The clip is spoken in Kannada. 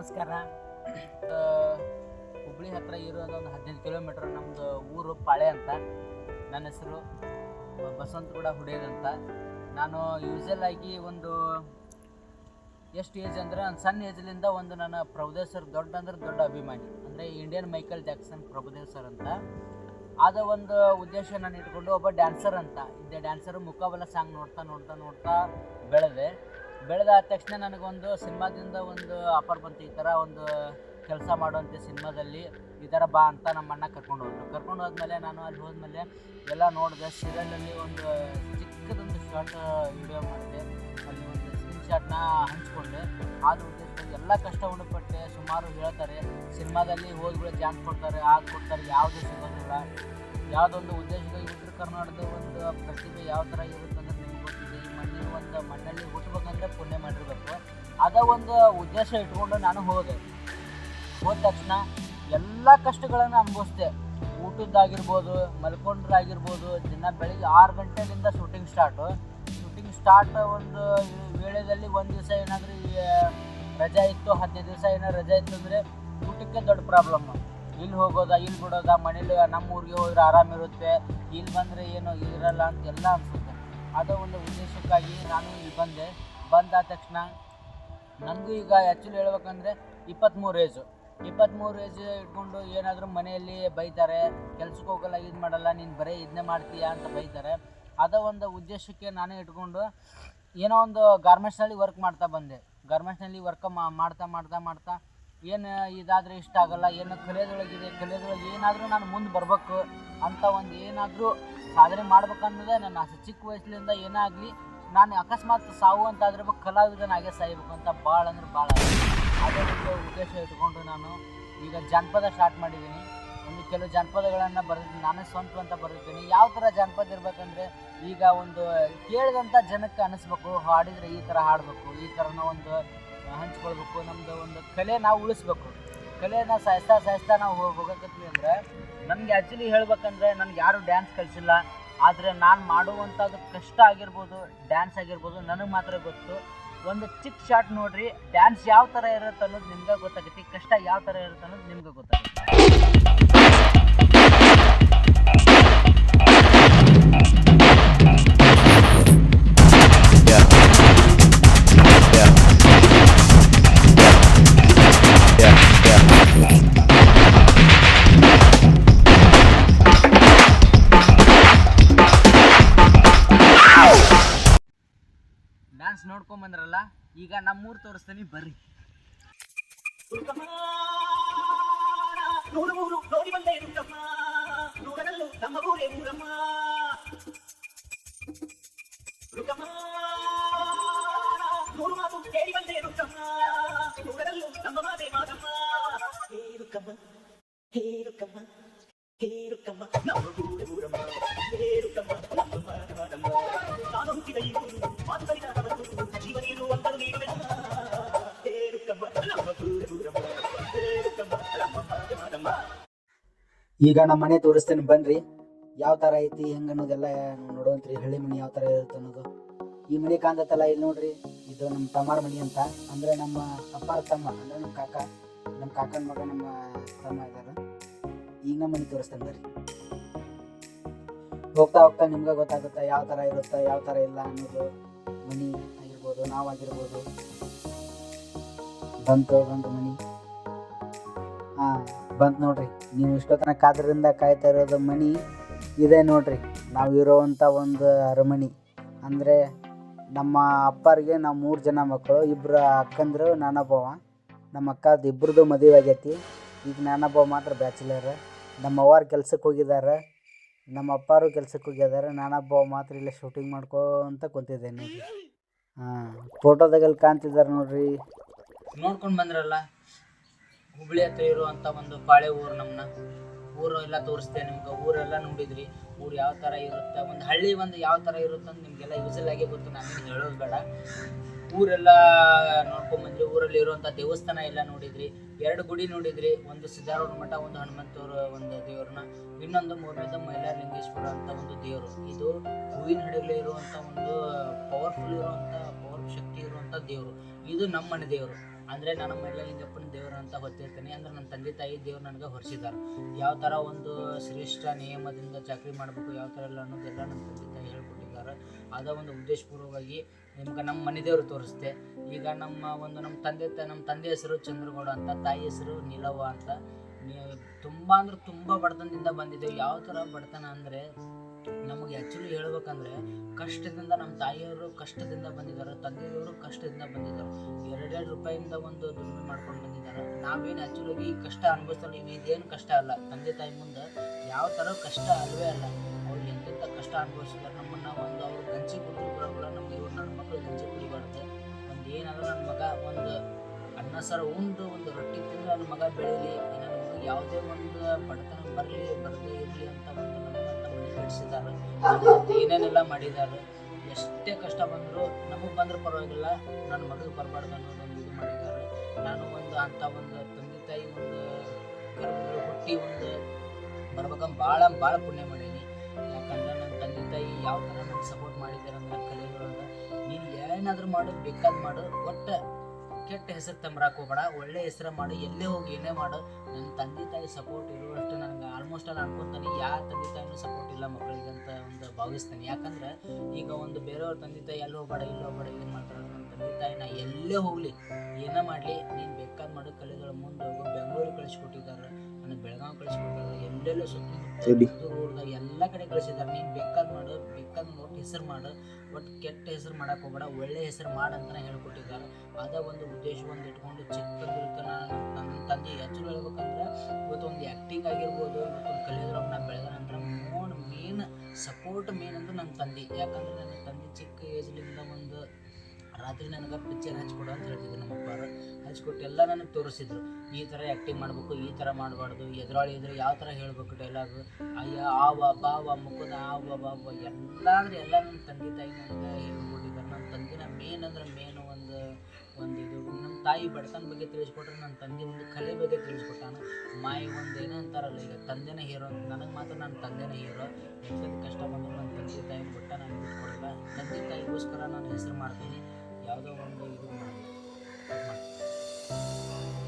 ನಮಸ್ಕಾರ. ಹುಬ್ಳಿ ಹತ್ರ ಇರೋದು ಒಂದು ಹದಿನೈದು ಕಿಲೋಮೀಟ್ರ್ ನಮ್ಮದು ಊರು ಪಾಳೆ ಅಂತ. ನನ್ನ ಹೆಸರು ಬಸವಂತಗೌಡ ಕೂಡ ಅಂತ. ನಾನು ಯೂಸಲ್ ಆಗಿ ಒಂದು ಎಷ್ಟು ಏಜ್ ಅಂದ್ರೆ ಒಂದು ಸಣ್ಣ ಏಜ್ಲಿಂದ ಒಂದು ನನ್ನ ಪ್ರಭುದೇವ್ ಸರ್ ದೊಡ್ಡ ಅಂದ್ರೆ ದೊಡ್ಡ ಅಭಿಮಾನಿ. ಅಂದರೆ Indian Michael Jackson Prabhudev sir ಅಂತ. ಆದ ಒಂದು ಉದ್ದೇಶ ನಾನು ಇಟ್ಕೊಂಡು ಒಬ್ಬ ಡ್ಯಾನ್ಸರ್ ಅಂತ. ಇದ್ದೆ ಡ್ಯಾನ್ಸರ್ ಮುಖಬಲ ಸಾಂಗ್ ನೋಡ್ತಾ ನೋಡ್ತಾ ನೋಡ್ತಾ ಬೆಳೆದೆ. ಬೆಳೆದಾದ ತಕ್ಷಣ ನನಗೊಂದು ಸಿನಿಮಾದಿಂದ ಒಂದು ಆಫರ್ ಬಂತು. ಈ ಥರ ಒಂದು ಕೆಲಸ ಮಾಡುವಂಥ ಸಿನಿಮಾದಲ್ಲಿ ಈ ಥರ ಬಾ ಅಂತ ನಮ್ಮ ಅಣ್ಣ ಕರ್ಕೊಂಡು ಹೋದ್ರು. ಕರ್ಕೊಂಡು ಹೋದ್ಮೇಲೆ ನಾನು ಅಲ್ಲಿ ಹೋದ್ಮೇಲೆ ಎಲ್ಲ ನೋಡಿದೆ. ಸೀರಿಯಲಲ್ಲಿ ಒಂದು ಚಿಕ್ಕದೊಂದು ಶಾರ್ಟ್ ವಿಡಿಯೋ ಮಾಡಿದೆ. ಅಲ್ಲಿ ಒಂದು ಸ್ಕ್ರೀನ್ ಶಾಟ್ನ ಹಂಚ್ಕೊಂಡೆ. ಆದ ಎಲ್ಲ ಕಷ್ಟವನ್ನು ಪಟ್ಟೆ ಸುಮಾರು ಹೇಳ್ತಾರೆ, ಸಿನಿಮಾದಲ್ಲಿ ಹೋದ್ಗಳು ಚಾನ್ಸ್ ಕೊಡ್ತಾರೆ ಆಗ ಕೊಡ್ತಾರೆ, ಯಾವುದೇ ಸಿಗೋದಿಲ್ಲ. ಯಾವುದೊಂದು ಉದ್ದೇಶದ ಉತ್ತರ ಕರ್ನಾಟಕದ ಒಂದು ಪ್ರತಿಭೆ ಯಾವ ಥರ ಇರುತ್ತೆ ಒಂದು ಮಣ್ಣಲ್ಲಿ ಹುಟ್ಟಬೇಕಂದ್ರೆ ಪುಣ್ಯ ಮಾಡಿರ್ಬೇಕು. ಅದ ಒಂದು ಉದ್ದೇಶ ಇಟ್ಕೊಂಡು ನಾನು ಹೋದೆ. ಹೋದ ತಕ್ಷಣ ಎಲ್ಲ ಕಷ್ಟಗಳನ್ನು ಅನುಭವಿಸಿದೆ. ಊಟದ್ದಾಗಿರ್ಬೋದು, ಮಲ್ಕೊಂಡ್ರಾಗಿರ್ಬೋದು, ದಿನ ಬೆಳಿಗ್ಗೆ ಆರು ಗಂಟೆಯಿಂದ ಶೂಟಿಂಗ್ ಸ್ಟಾರ್ಟು ಶೂಟಿಂಗ್ ಸ್ಟಾರ್ಟ್ ಒಂದು ವೇಳೆಯಲ್ಲಿ ಒಂದು ದಿವಸ ಏನಾದರೂ ರಜೆ ಇತ್ತು, ಹದಿನೈದು ದಿವಸ ಏನಾದ್ರು ರಜೆ ಇತ್ತು ಅಂದರೆ ಊಟಕ್ಕೆ ದೊಡ್ಡ ಪ್ರಾಬ್ಲಮ್ ಇಲ್ಲಿ ಹೋಗೋದಾ, ಇಲ್ಲಿ ಬಿಡೋದಾ, ಮನೇಲಿ ನಮ್ಮ ಊರಿಗೆ ಹೋದ್ರೆ ಆರಾಮಿರುತ್ತೆ ಇಲ್ಲಿ ಬಂದರೆ ಏನು ಇರಲ್ಲ ಅಂತ ಎಲ್ಲ ಅನಿಸುತ್ತೆ. ಅದು ಒಂದು ಉದ್ದೇಶಕ್ಕಾಗಿ ನಾನು ಇಲ್ಲಿ ಬಂದೆ. ಬಂದಾದ ತಕ್ಷಣ ನನಗೂ ಈಗ ಆ್ಯಕ್ಚುಲಿ ಹೇಳ್ಬೇಕಂದ್ರೆ ಇಪ್ಪತ್ತ್ಮೂರು ಏಜು ಇಪ್ಪತ್ತ್ಮೂರು ಏಜ್ ಇಟ್ಕೊಂಡು ಏನಾದರೂ ಮನೆಯಲ್ಲಿ ಬೈತಾರೆ, ಕೆಲ್ಸಕ್ಕೆ ಹೋಗಲ್ಲ, ಇದು ಮಾಡಲ್ಲ, ನೀನು ಬರೀ ಇದನ್ನೇ ಮಾಡ್ತೀಯಾ ಅಂತ ಬೈತಾರೆ. ಅದೋ ಒಂದು ಉದ್ದೇಶಕ್ಕೆ ನಾನೇ ಇಟ್ಕೊಂಡು ಏನೋ ಒಂದು ಗಾರ್ಮೆಂಟ್ಸ್ನಲ್ಲಿ ವರ್ಕ್ ಮಾಡ್ತಾ ಬಂದೆ. ಗಾರ್ಮೆಂಟ್ಸ್ನಲ್ಲಿ ವರ್ಕ್ ಮಾಡ್ತಾ ಮಾಡ್ತಾ ಮಾಡ್ತಾ ಏನು ಇದಾದರೆ ಇಷ್ಟ ಆಗಲ್ಲ, ಏನು ಕಲೆಯದೊಳಗಿದೆ ಕಲೆಯದೊಳಗೆ ಏನಾದರೂ ನಾನು ಮುಂದೆ ಬರಬೇಕು ಅಂತ ಒಂದು ಏನಾದರೂ ಸಾಧನೆ ಮಾಡ್ಬೇಕನ್ನೋದೇ ನನ್ನ ಆಸೆ. ಚಿಕ್ಕ ವಯಸ್ಸಿನಿಂದ ಏನೇ ನಾನು ಅಕಸ್ಮಾತ್ ಸಾವು ಅಂತ ಆದ್ರೆ ಕಲಾವಿದನಾಗೆ ಸಾಯ್ಬೇಕು ಅಂತ ಭಾಳ ಅಂದ್ರೆ ಭಾಳ ಅದೇ ಉದ್ದೇಶ ಇಟ್ಕೊಂಡು ನಾನು ಈಗ ಜಾನಪದ ಸ್ಟಾರ್ಟ್ ಮಾಡಿದ್ದೀನಿ. ಒಂದು ಕೆಲವು ಜಾನಪದಗಳನ್ನು ಬರೆದಿದ್ದೀನಿ ನಾನೇ ಸ್ವಂತ ಅಂತ ಬರೆದಿದ್ದೀನಿ. ಯಾವ ಥರ ಜಾನಪದ ಇರಬೇಕಂದ್ರೆ ಈಗ ಒಂದು ಕೇಳಿದಂಥ ಜನಕ್ಕೆ ಅನಿಸ್ಬೇಕು, ಹಾಡಿದರೆ ಈ ಥರ ಹಾಡಬೇಕು, ಈ ಥರನ ಒಂದು ಹಂಚ್ಕೊಳ್ಬೇಕು, ನಮ್ದು ಒಂದು ಕಲೆ ನಾವು ಉಳಿಸ್ಬೇಕು. ಕಲೆನ ಸಾಯಿಸ್ತಾ ಸಾಯಿಸ್ತಾ ನಾವು ಹೋಗಕತ್ವಿ ಅಂದ್ರೆ ನನಗೆ ಆ್ಯಕ್ಚುಲಿ ಹೇಳ್ಬೇಕಂದ್ರೆ ನನಗೆ ಯಾರು ಡ್ಯಾನ್ಸ್ ಕಲಿಸಿಲ್ಲ. ಆದ್ರೆ ನಾನು ಮಾಡುವಂಥದ್ದು ಕಷ್ಟ ಆಗಿರ್ಬೋದು ಡ್ಯಾನ್ಸ್ ಆಗಿರ್ಬೋದು, ನನಗೆ ಮಾತ್ರ ಗೊತ್ತು. ಒಂದು ಚಿಕ್ಕ ಶಾಟ್ ನೋಡ್ರಿ ಡ್ಯಾನ್ಸ್ ಯಾವ ಥರ ಇರುತ್ತೆ ಅನ್ನೋದು ನಿಮ್ಗೆ ಗೊತ್ತಾಗುತ್ತೆ. ಕಷ್ಟ ಯಾವ ಥರ ಇರುತ್ತೆ ಅನ್ನೋದು ನಿಮ್ಗೆ ಗೊತ್ತಾಗುತ್ತೆ. ಈಗ ನಮ್ಮೂರು ತೋರಿಸ್ತೀನಿ ಬರ್ರಿ ನೂರು ಮೂರು ನೋಡಿ ಬಂದೆ ರುಕ್ಕಮ್ಮ ನೂರನಲ್ಲೂ ನಮ್ಮ ಊರೇ ಊರಮ್ಮ ರುಕ್ಕಮ್ಮ ನೂರು ಮಾತು ಕೇಳಿ ಬಂದೆ ರುಕ್ಕಮ್ಮ ನೂರನಲ್ಲೂ ನಮ್ಮ ಮಾತೆ ಮಾತಮ್ಮ ಈಗ ನಮ್ಮ ಮನೆ ತೋರಿಸ್ತೇನೆ, ಬನ್ರಿ. ಯಾವ ತರ ಐತಿ, ಹೆಂಗ ಅನ್ನೋದೆಲ್ಲ ನೋಡುವಂತ್ರಿ, ಹಳ್ಳಿ ಮನೆ ಯಾವ ತರ ಇರುತ್ತೆ ಅನ್ನೋದು. ಈ ಮನೆ ಕಾಂದತ್ತಲ್ಲ ಇಲ್ಲಿ ನೋಡ್ರಿ, ಇದು ನಮ್ಮ ತಮ್ಮಾರ ಮನೆ ಅಂತ. ಅಂದ್ರೆ ನಮ್ಮ ಅಪ್ಪಾರ ತಮ್ಮ, ಅಂದ್ರೆ ನಮ್ಮ ಕಾಕ. ನಮ್ಮ ಕಾಕನ ಮಗ ನಮ್ಮ ತಮ್ಮ ಇದ್ದಾರೆ ಈಗ ನಮ್ಮ ಮನೆ ತೋರಿಸ್ತೇನೆ ಬರ್ರಿ ಹೋಗ್ತಾ ಹೋಗ್ತಾ ನಿಮ್ಗೆ ಗೊತ್ತಾಗುತ್ತೆ, ಯಾವ ತರ ಇರುತ್ತೆ, ಯಾವ ತರ ಇಲ್ಲ ಅನ್ನೋದು ಮನೆ ಆಗಿರ್ಬೋದು ನಾವಾಗಿರ್ಬೋದು ಬಂತು ಬಂತು ಮನಿ. ಹಾಂ ಬಂತು ನೋಡ್ರಿ. ನೀವು ಇಷ್ಟೊತ್ತನ ಕಾದ್ರಿಂದ ಕಾಯ್ತಾ ಇರೋದು ಮನಿ, ಇದೆ ನೋಡ್ರಿ. ನಾವು ಇರೋವಂಥ ಒಂದು ಅರಮನಿ. ಅಂದರೆ ನಮ್ಮ ಅಪ್ಪರಿಗೆ ನಾವು ಮೂರು ಜನ ಮಕ್ಕಳು ಇಬ್ಬರು ಅಕ್ಕಂದ್ರು ನಾನೊಬ್ಬವ ನಮ್ಮ ಅಕ್ಕದ ಇಬ್ಬರದು ಮದುವೆ ಆಗೈತಿ. ಈಗ ನಾನೊಬ್ಬ ಮಾತ್ರ ಬ್ಯಾಚುಲರ್. ನಮ್ಮ ಅವ್ವಾರು ಕೆಲ್ಸಕ್ಕೆ ಹೋಗಿದ್ದಾರೆ ನಮ್ಮ ಅಪ್ಪಾರು ಕೆಲ್ಸಕ್ಕೆ ಹೋಗಿದ್ದಾರೆ ನಾನೊಬ್ಬ ಮಾತ್ರ ಇಲ್ಲ ಶೂಟಿಂಗ್ ಅಂತ ಕುಂತಿದ್ದೇನೆ ಹಾಂ ಫೋಟೋದಾಗಲ್ಲಿ ಕಾಣ್ತಿದ್ದಾರೆ ನೋಡ್ರಿ. ನೋಡ್ಕೊಂಡು ಬಂದ್ರಲ್ಲ? ಹುಬ್ಳಿ ಹತ್ರ ಇರುವಂಥ ಒಂದು ಪಾಳೆ ಊರು ನಮ್ಮನ್ನ ಊರು ಎಲ್ಲ ತೋರಿಸ್ತೇವೆ ನಿಮ್ಗೆ. ಊರೆಲ್ಲ ನೋಡಿದ್ರಿ. ಊರು ಯಾವ ಥರ ಇರುತ್ತೆ? ಒಂದು ಹಳ್ಳಿ ಒಂದು ಯಾವ ಥರ ಇರುತ್ತೆ ಅಂತ ನಿಮಗೆಲ್ಲ ಯೂಸಲ್ ಆಗಿ ಗೊತ್ತು. ನಾನು ಹೇಳೋದು ಬೇಡ. ಊರೆಲ್ಲ ನೋಡ್ಕೊಂಬಂದ್ರಿ ಊರಲ್ಲಿ ಇರುವಂಥ ದೇವಸ್ಥಾನ ಎಲ್ಲ ನೋಡಿದ್ರಿ. ಎರಡು ಗುಡಿ ನೋಡಿದ್ರಿ. ಒಂದು ಸಿದ್ಧಾರೂಢ ಮಠ, ಒಂದು ಹನುಮಂತವ್ರ ಒಂದು ದೇವ್ರನ್ನ. ಇನ್ನೊಂದು ಮೂರನೇದು ಮೈಲಾರಲಿಂಗೇಶ್ವರ ಅಂತ ಒಂದು ದೇವರು. ಇದು ಹೂವಿನ ಹಡಗಲಿ ಇರುವಂಥ ಒಂದು ಪವರ್ಫುಲ್ ಇರುವಂಥ ಪವರ್ ಶಕ್ತಿ ಇರುವಂಥ ದೇವರು. ಇದು ನಮ್ಮನೆ ದೇವರು. ಅಂದರೆ ನಾನು ಮೈಲಾಲಿಂಗಪ್ಪನ ದೇವರು ಅಂತ ಹೊತ್ತಿರ್ತೀನಿ ಅಂದ್ರೆ ನನ್ನ ತಂದೆ ತಾಯಿ ದೇವ್ರು ನನಗೆ ಹೊರಿಸಿದ್ದಾರೆ. ಯಾವ ಥರ ಒಂದು ಶ್ರೇಷ್ಠ ನಿಯಮದಿಂದ ಚಾಕ್ರಿ ಮಾಡಬೇಕು, ಯಾವ ಥರ ಎಲ್ಲ ಅನ್ನೋದೆಲ್ಲ ನನ್ನ ತಂದೆ ತಾಯಿ ಹೇಳ್ಕೊಟ್ಟಿದ್ದಾರೆ. ಅದ ಒಂದು ಉದ್ದೇಶಪೂರ್ವಕವಾಗಿ ನಿಮ್ಗೆ ನಮ್ಮ ಮನೆ ದೇವರು ತೋರಿಸ್ತೆ ಈಗ ನಮ್ಮ ಒಂದು ನಮ್ಮ ತಂದೆ ತ, ನಮ್ಮ ತಂದೆ ಹೆಸರು ಚಂದ್ರಗೌಡ ಅಂತ, ತಾಯಿ ಹೆಸರು ನೀಲವ್ವ ಅಂತ. ತುಂಬ ಅಂದ್ರೆ ತುಂಬ ಬಡತನದಿಂದ ಬಂದಿದ್ದೇವೆ ಯಾವ ಥರ ಬಡತನ ಅಂದರೆ ನಮಗೆ ಆ್ಯಕ್ಚುಲಿ ಹೇಳ್ಬೇಕಂದ್ರೆ ಕಷ್ಟದಿಂದ ನಮ್ಮ ತಾಯಿಯವರು ಕಷ್ಟದಿಂದ ಬಂದಿದ್ದಾರೆ, ತಂದೆಯವರು ಕಷ್ಟದಿಂದ ಬಂದಿದ್ದಾರೆ. ಎರಡೆರಡು ರೂಪಾಯಿಂದ ಒಂದು ದುಡಿಮೆ ಮಾಡ್ಕೊಂಡು ಬಂದಿದ್ದಾರೆ. ನಾವೇನು ಆ್ಯಕ್ಚುಲಾಗಿ ಕಷ್ಟ ಅನುಭವಿಸ್ತಾರೆ ನೀವು ಇದೇನು ಕಷ್ಟ ಅಲ್ಲ. ತಂದೆ ತಾಯಿ ಮುಂದೆ ಯಾವ ಥರ ಕಷ್ಟ ಅಲ್ವೇ ಅಲ್ಲ. ಅವ್ರು ಎಂತೆಂಥ ಕಷ್ಟ ಅನುಭವಿಸಿದ್ದಾರೆ. ನಮ್ಮನ್ನು ಒಂದು ಅವ್ರು ಗಂಜಿ ಕುಡಿದ್ರು ಕೂಡ ನಮ್ಗೆ ಇವ್ರು ನನ್ನ ಮಕ್ಕಳು ಗಂಜಿ ಕುಡಿಬಾರ್ದು. ಒಂದು ಏನಾದರೂ ನನ್ನ ಮಗ ಒಂದು ಅನ್ನ ಸಾರು ಉಂಡು, ಒಂದು ರೊಟ್ಟಿ ತಿಂದು ನನ್ನ ಮಗ ಬೆಳೀಲಿ. ನನ್ನ ಯಾವುದೇ ಒಂದು ಬಡತನ ಬರಲಿ, ಬರದೇ ಇರಲಿ ಅಂತ ಒಂದು ನಮ್ಮಂತ ಏನೇನೆಲ್ಲ ಮಾಡಿದ್ದಾರೆ, ಎಷ್ಟೇ ಕಷ್ಟ ಬಂದರೂ ನಮಗೆ ಬಂದರೂ ಪರವಾಗಿಲ್ಲ, ನನ್ನ ಮಗಳಿಗೆ ಬರಬಾರ್ದು ಅನ್ನೋದೊಂದು ಇದು ಮಾಡಿದ್ದಾರೆ. ನಾನು ಒಂದು ಅಂಥ ಒಂದು ತಂದೆ ತಾಯಿ ಒಂದು ಗರ್ಭದಲ್ಲಿ ಹುಟ್ಟಿ ಒಂದು ಬರ್ಬೇಕಂತ ಭಾಳ ಭಾಳ ಪುಣ್ಯ ಮಾಡೀನಿ. ಯಾಕಂದ್ರೆ ನನ್ನ ತಂದೆ ತಾಯಿ ಯಾವ ಥರ ನನಗೆ ಸಪೋರ್ಟ್ ಮಾಡಿದ್ದಾರೆ ಅಂದ್ರೆ ಕಲಿಯೋದ್ರೊಳಗೆ ನೀನು ಏನಾದರೂ ಮಾಡು, ಬೇಕಾದ್ ಮಾಡು, ಒಟ್ಟು ಕೆಟ್ಟ ಹೆಸರು ತಂಬರಾಕ್ ಹೋಗಬೇಡ, ಒಳ್ಳೆ ಹೆಸರು ಮಾಡು, ಎಲ್ಲೇ ಹೋಗಿ ಏನೇ ಮಾಡು. ನನ್ನ ತಂದೆ ತಾಯಿ ಸಪೋರ್ಟ್ ಇರುವಷ್ಟು ನನಗೆ ಆಲ್ಮೋಸ್ಟ್ ಅಲ್ಲಿ ಅನ್ಕೊತಾನೆ ಯಾವ ತಂದೆ ತಾಯಿನೂ ಸಪೋರ್ಟ್ ಇಲ್ಲ ಮಕ್ಕಳಿಗೆ ಅಂತ ಒಂದು ಭಾವಿಸ್ತಾನೆ. ಯಾಕಂದ್ರೆ ಈಗ ಒಂದು ಬೇರೆಯವ್ರ ತಂದೆ ತಾಯಿ ಎಲ್ಲಿ ಹೋಗ್ಬೇಡ, ಇಲ್ಲಿ ಹೋಗ್ಬೇಡ ಏನು ಮಾಡ್ತಾರೆ ನನ್ನ ತಂದೆ ತಾಯಿನ ಎಲ್ಲೇ ಹೋಗಲಿ, ಏನೇ ಮಾಡಲಿ, ನೀನು ಬೇಕಾದ ಮಾಡು, ಕಲಿಗಳ ಮುಂದೆ ಹೋಗಿ, ಬೆಂಗಳೂರಿಗೆ ಕಳಿಸ್ಕೊಟ್ಟಿದ್ದಾರೆ ನನಗೆ ಬೆಳಗಾವಿ ಕಳಿಸ್ಕೊಡ್ತಾರೆ ಎಲ್ಲೆಲ್ಲೋ ಸುತ್ತಮುತ್ತ ಊರ್ದಾಗ ಎಲ್ಲ ಕಡೆ ಕಳಿಸಿದ್ದಾರೆ ನೀನು ಬೇಕಾದ್ ಮಾಡು ಬೇಕಾದ್ ಒಟ್ಟು ಹೆಸರು ಮಾಡು ಒಟ್ಟು ಕೆಟ್ಟ ಹೆಸರು ಮಾಡಕ್ಕೆ ಹೋಗ್ಬೇಡ ಒಳ್ಳೆ ಹೆಸರು ಮಾಡು ಅಂತಲೇ ಹೇಳ್ಕೊಟ್ಟಿದ್ದಾರೆ. ಅದ ಒಂದು ಉದ್ದೇಶ ಒಂದು ಇಟ್ಕೊಂಡು ಚಿಕ್ಕ ನಾನು ನನ್ನ ತಂದೆ ಹೆಸರು ಹೇಳ್ಬೇಕಂದ್ರೆ ಇವತ್ತು ಒಂದು ಆ್ಯಕ್ಟಿಂಗ್ ಆಗಿರ್ಬೋದು ಮತ್ತೊಂದು ಕಲಿಯೋದ್ರೊಳಗೆ ನಾನು ಬೆಳೆದ ನಂತರ ಮೋಡ್ ಮೇನ್ ಸಪೋರ್ಟ್ ಮೇನ್ ಅಂದ್ರೆ ನನ್ನ ತಂದೆ. ಯಾಕಂದ್ರೆ ನನ್ನ ತಂದೆ ಚಿಕ್ಕ ಏಜ್ಲಿಂದ ಒಂದು ರಾತ್ರಿ ನನಗೆ ಪಿಕ್ಚರ್ ಹಚ್ಕೊಡು ಅಂತ ಹೇಳ್ತಿದ್ರು ನಮ್ಮ ಅಪ್ಪಾರು ಹಚ್ಕೊಟ್ಟು ಎಲ್ಲ ನನಗೆ ತೋರಿಸಿದ್ರು. ಈ ಥರ ಆ್ಯಕ್ಟಿಂಗ್ ಮಾಡಬೇಕು, ಈ ಥರ ಮಾಡಬಾರ್ದು, ಎದುರಾಳಿ ಇದ್ರೆ ಯಾವ ಥರ ಹೇಳಬೇಕು ಡೈಲಾಗು ಅಯ್ಯ, ಆವ, ಬಾವ, ಮುಖದ ಆವ, ಬಾವ ಎಲ್ಲ ಅಂದ್ರೆ ಎಲ್ಲ ನನ್ನ ತಂದೆ ತಾಯಿ ನನಗೆ ಹೇಳ್ಕೊಟ್ಟಿದ್ದಾರೆ ನನ್ನ ತಂದಿನ ಮೇನ್ ಅಂದ್ರೆ ಮೇನ್ ಒಂದು ಒಂದು ಇದು. ನಮ್ಮ ತಾಯಿ ಬಡತನ ಬಗ್ಗೆ ತಿಳಿಸ್ಕೊಟ್ರೆ ನನ್ನ ತಂದೆ ಒಂದು ಕಲೆ ಬಗ್ಗೆ ತಿಳಿಸ್ಕೊಟ್ಟಾನ. ಮಾಯಿ ಒಂದು ಏನೋ ಅಂತಾರಲ್ಲ, ಈಗ ತಂದೆನೇ ಹೀರೋ ನನಗೆ ಮಾತ್ರ ನನ್ನ ತಂದೆನೇ ಹೀರೋ ಎಷ್ಟೊಂದು ಕಷ್ಟ ಬಂದರೂ ನನ್ನ ತಂದೆ ತಾಯಿ ಕೊಟ್ಟ ನಾನು ಬಿಟ್ಕೊಡಲ್ಲ. ತಂದೆ ತಾಯಿಗೋಸ್ಕರ ನಾನು ಹೆಸರು ಮಾಡ್ತೀನಿ. ada orang dari rumah. Teman.